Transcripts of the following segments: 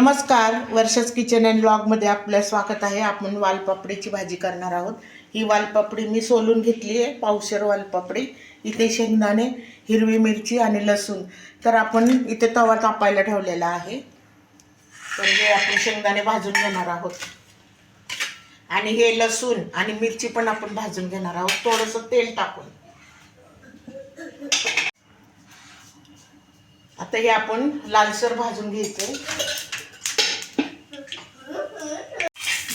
नमस्कार वर्षाच kitchen and ब्लॉगमध्ये आपलं स्वागत आहे. आपण वालपापडीची भाजी करणार आहोत. ही वालपापडी मी सोलून घेतली आहे पावशेर वालपापडी. इथे शेंगदाणे हिरवी मिरची आणि लसूण. तर आपण इथे तवा तापायला ठेवलेला आहे. तर हे आपण शेंगदाणे भाजून घेणार आहोत. आणि हे लसूण आणि मिरची पण आपण भाजून घेणार आहोत. थोडंसं तेल टाकून. आता हे आपण लालसर भाजून घ्यायचं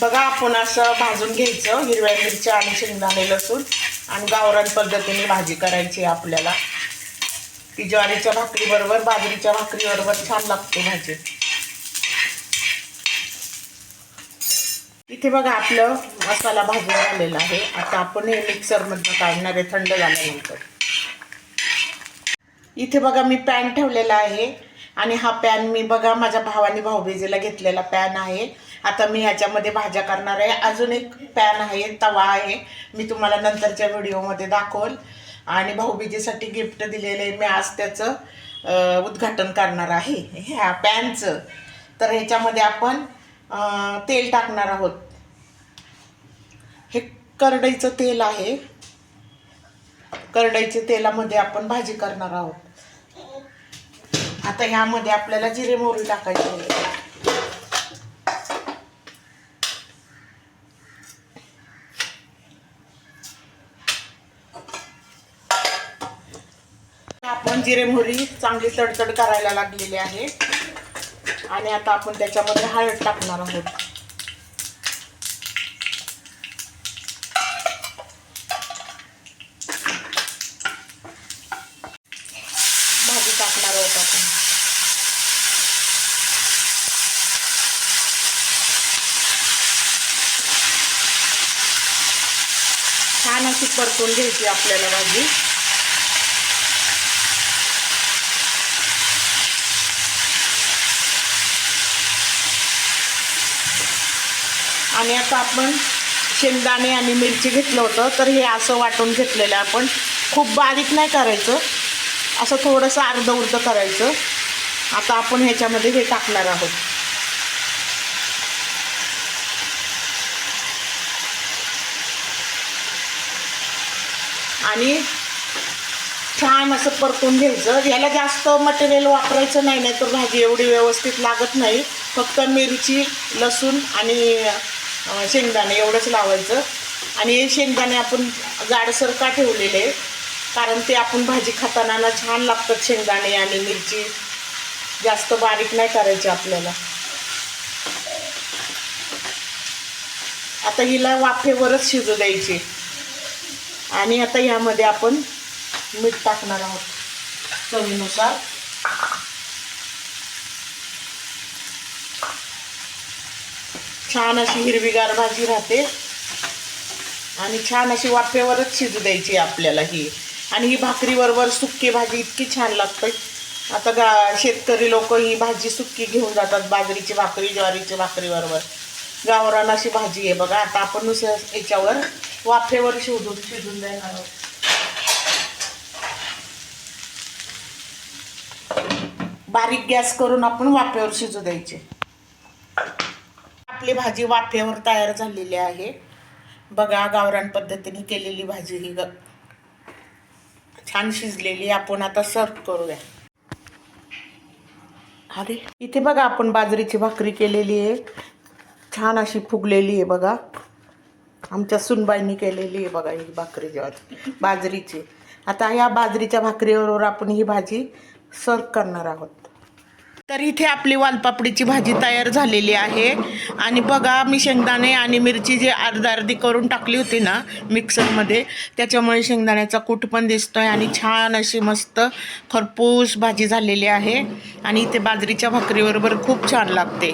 बघा आपण असं भाजून घ्यायचं हिरव्या मिरच्या आणि शेंगदाणे लसूण आणि गावरान पद्धतीने भाजी करायची आहे आपल्याला. ती ज्वारीच्या भाकरीबरोबर बाजरीच्या भाकरीबरोबर छान लागते भाजी. इथे बघा आपलं मसाला भाजून झालेला आहे. आता आपण हे मिक्सरमधनं काढणार आहे थंड झाल्यानंतर. इथे बघा मी पॅन ठेवलेला आहे. आणि हा पॅन मी बघा माझ्या भावाने भाऊबीजेला घेतलेला पॅन आहे. आता मी ह्याच्यामध्ये भाज्या करणार आहे. अजून एक पॅन आहे तवा आहे. मी तुम्हाला नंतरच्या व्हिडिओमध्ये दाखवल. आणि भाऊबीजेसाठी गिफ्ट दिलेले आहे. मी आज त्याचं उद्घाटन करणार आहे. ह्या पॅनचं तर ह्याच्यामध्ये आपण तेल टाकणार आहोत. हे करडईचं तेल आहे. करडईच्या तेलामध्ये आपण भाजी करणार आहोत. आता ह्यामध्ये आपल्याला जिरे मोहरी टाकायची आहे आपण जिरे मोहरी चांगली तडतड करायला लागलेली आहे. आणि आता आपण त्याच्यामध्ये हळद टाकणार आहोत. भाजी टाकणार आहोत आपण. छान अशी परतून घ्यायची आपल्याला भाजी. आणि आता आपण शेंगदाणे आणि मिरची घेतलं होतं तर हे असं वाटून घेतलेलं आपण. खूप बारीक नाही करायचं. असं थोडंसं अर्ध उर्ध करायचं. आता आपण ह्याच्यामध्ये हे टाकणार आहोत. आणि छान असं परतून घ्यायचं. याला जास्त मटेरियल वापरायचं नाही नाही तर भाजी एवढी व्यवस्थित लागत नाही. फक्त मिरची लसूण आणि शेंगदाणे एवढंच लावायचं. आणि हे शेंगदाणे आपण जाडसर का ठेवलेले? कारण ते आपण भाजी खाताना ना छान लागतात शेंगदाणे आणि मिरची. जास्त बारीक नाही करायची आपल्याला. आता हिला वाफेवरच शिजू द्यायची. आणि आता ह्यामध्ये आपण मीठ टाकणार आहोत. चवीनुसार. छान अशी हिरवीगार भाजी राहते. आणि छान अशी वाफेवरच शिजू द्यायची आपल्याला ही. आणि ही भाकरीबरोबर सुक्की भाजी इतकी छान लागते. आता गा शेतकरी लोक ही भाजी सुक्की घेऊन जातात बाजरीची भाकरी ज्वारीची भाकरीबरोबर गावरान अशी भाजी आहे बघा. आता आपण नुसतं याच्यावर वाफेवर शिजून शिजून देणार आहोत. बारीक गॅस करून आपण वाफेवर शिजू द्यायचे. आपली भाजी वाफेवर तयार झालेली आहे. बघा गावरान पद्धतीने केलेली भाजी ही ग छान शिजलेली. आपण आता सर्व करूया. अरे इथे बघा आपण बाजरीची भाकरी केलेली आहे. छान अशी फुगलेली आहे बघा. आमच्या सुनबाईंनी केलेली आहे बघा ही भाकरी जेव्हा बाजरीची. आता या बाजरीच्या भाकरीबरोबर आपण ही भाजी सर्व करणार आहोत. तर इथे आपली वालपापडीची भाजी तयार झालेली आहे. आणि बघा मी शेंगदाणे आणि मिरची जी अर्धा अर्धी करून टाकली होती ना मिक्सरमध्ये त्याच्यामुळे शेंगदाण्याचा कूट पण दिसतोय आणि छान अशी मस्त खरपूस भाजी झालेली आहे. आणि इथे बाजरीच्या भाकरीबरोबर खूप छान लागते.